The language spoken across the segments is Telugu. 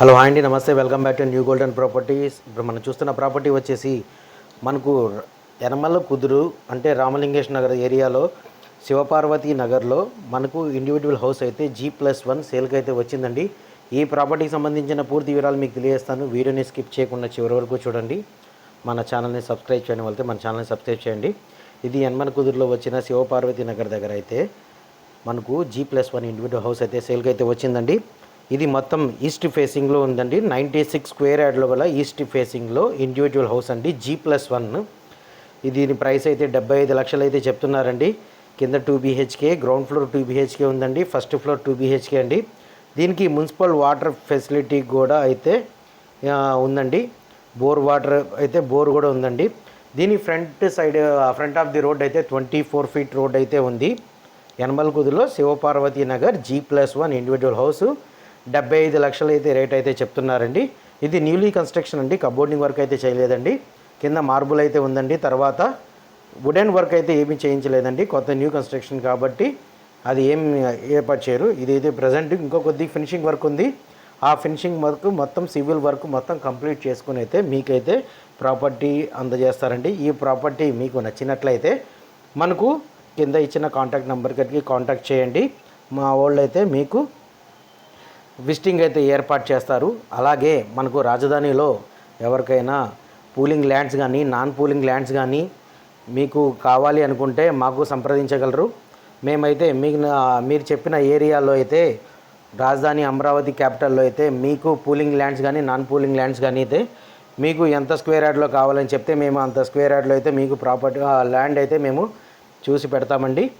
హలో హాయ్ అండి. నమస్తే. Welcome back to New Golden Properties. ఇప్పుడు మనం చూస్తున్న ప్రాపర్టీ వచ్చేసి మనకు ఎనమల కుదురు అంటే రామలింగేష్ నగర్ ఏరియాలో శివపార్వతి నగర్లో మనకు ఇండివిజువల్ హౌస్ అయితే జీ ప్లస్ వన్ సేల్కి అయితే వచ్చిందండి. ఈ ప్రాపర్టీకి సంబంధించిన పూర్తి వివరాలు మీకు తెలియజేస్తాను. వీడియోని స్కిప్ చేయకుండా చివరి వరకు చూడండి. మన ఛానల్ని సబ్స్క్రైబ్ చేయడం వల్ల మన ఛానల్ని సబ్స్క్రైబ్ చేయండి. ఇది యనమల కుదురులో వచ్చిన శివపార్వతి నగర్ దగ్గర అయితే మనకు G plus one individual house అయితే సేల్కి అయితే వచ్చిందండి. ఇది మొత్తం ఈస్ట్ ఫేసింగ్లో ఉందండి. నైంటీ సిక్స్ స్క్వేర్ యార్డ్ల గల ఈస్ట్ ఫేసింగ్లో ఇండివిజువల్ హౌస్ అండి. జీ ప్లస్ వన్ దీని ప్రైస్ అయితే డెబ్బై ఐదు లక్షలు అయితే చెప్తున్నారండి. కింద two BHK ground floor two BHK ఉందండి. ఫస్ట్ ఫ్లోర్ టూ బీహెచ్కే అండి. దీనికి మున్సిపల్ వాటర్ ఫెసిలిటీ కూడా అయితే ఉందండి. బోర్ వాటర్ అయితే బోర్ కూడా ఉందండి. దీని front side front of the road అయితే ట్వంటీ ఫోర్ ఫీట్ రోడ్ అయితే ఉంది. Yanamala కుదులో Shivaparvathi Nagar G plus one individual house డెబ్బై ఐదు లక్షలు అయితే రేట్ అయితే చెప్తున్నారండి. ఇది న్యూలీ కన్స్ట్రక్షన్ అండి. కబోర్డింగ్ వర్క్ అయితే చేయలేదండి. కింద మార్బుల్ అయితే ఉందండి. తర్వాత వుడెన్ వర్క్ అయితే ఏమీ చేయించలేదండి. కొత్త న్యూ కన్స్ట్రక్షన్ కాబట్టి అది ఏం ఏర్పాటు చేయరు. ఇది అయితే ప్రజెంట్ ఇంకో కొద్ది ఫినిషింగ్ వర్క్ ఉంది. ఆ ఫినిషింగ్ వర్క్ మొత్తం సివిల్ వర్క్ మొత్తం కంప్లీట్ చేసుకుని అయితే మీకైతే ప్రాపర్టీ అందజేస్తారండి. ఈ ప్రాపర్టీ మీకు నచ్చినట్లయితే మనకు కింద ఇచ్చిన కాంటాక్ట్ నెంబర్కి కాంటాక్ట్ చేయండి. మా వాళ్ళు అయితే మీకు విజిటింగ్ అయితే ఏర్పాటు చేస్తారు. అలాగే మనకు రాజధానిలో ఎవరికైనా పూలింగ్ ల్యాండ్స్ కానీ నాన్ పూలింగ్ ల్యాండ్స్ కానీ మీకు కావాలి అనుకుంటే మాకు సంప్రదించగలరు. మేమైతే మీకు నా- మీరు చెప్పిన ఏరియాలో అయితే రాజధాని అమరావతి క్యాపిటల్లో అయితే మీకు పూలింగ్ ల్యాండ్స్ కానీ నాన్ పూలింగ్ ల్యాండ్స్ కానీ అయితే మీకు ఎంత స్క్వేర్ యార్డ్లో కావాలని చెప్తే మేము అంత స్క్వేర్ యార్డ్లో అయితే మీకు ప్రాపర్టీ ల్యాండ్ అయితే మేము చూసి పెడతామండి.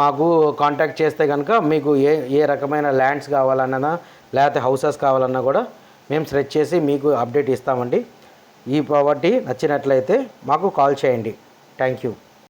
మాకు కాంటాక్ట్ చేస్తే కనుక మీకు ఏ ఏ రకమైన ల్యాండ్స్ కావాలన్నా లేకపోతే హౌసెస్ కావాలన్నా కూడా మేము స్ట్రెచ్ చేసి మీకు అప్డేట్ ఇస్తామండి. ఈ ప్రాపర్టీ నచ్చినట్లయితే మాకు కాల్ చేయండి. Thank you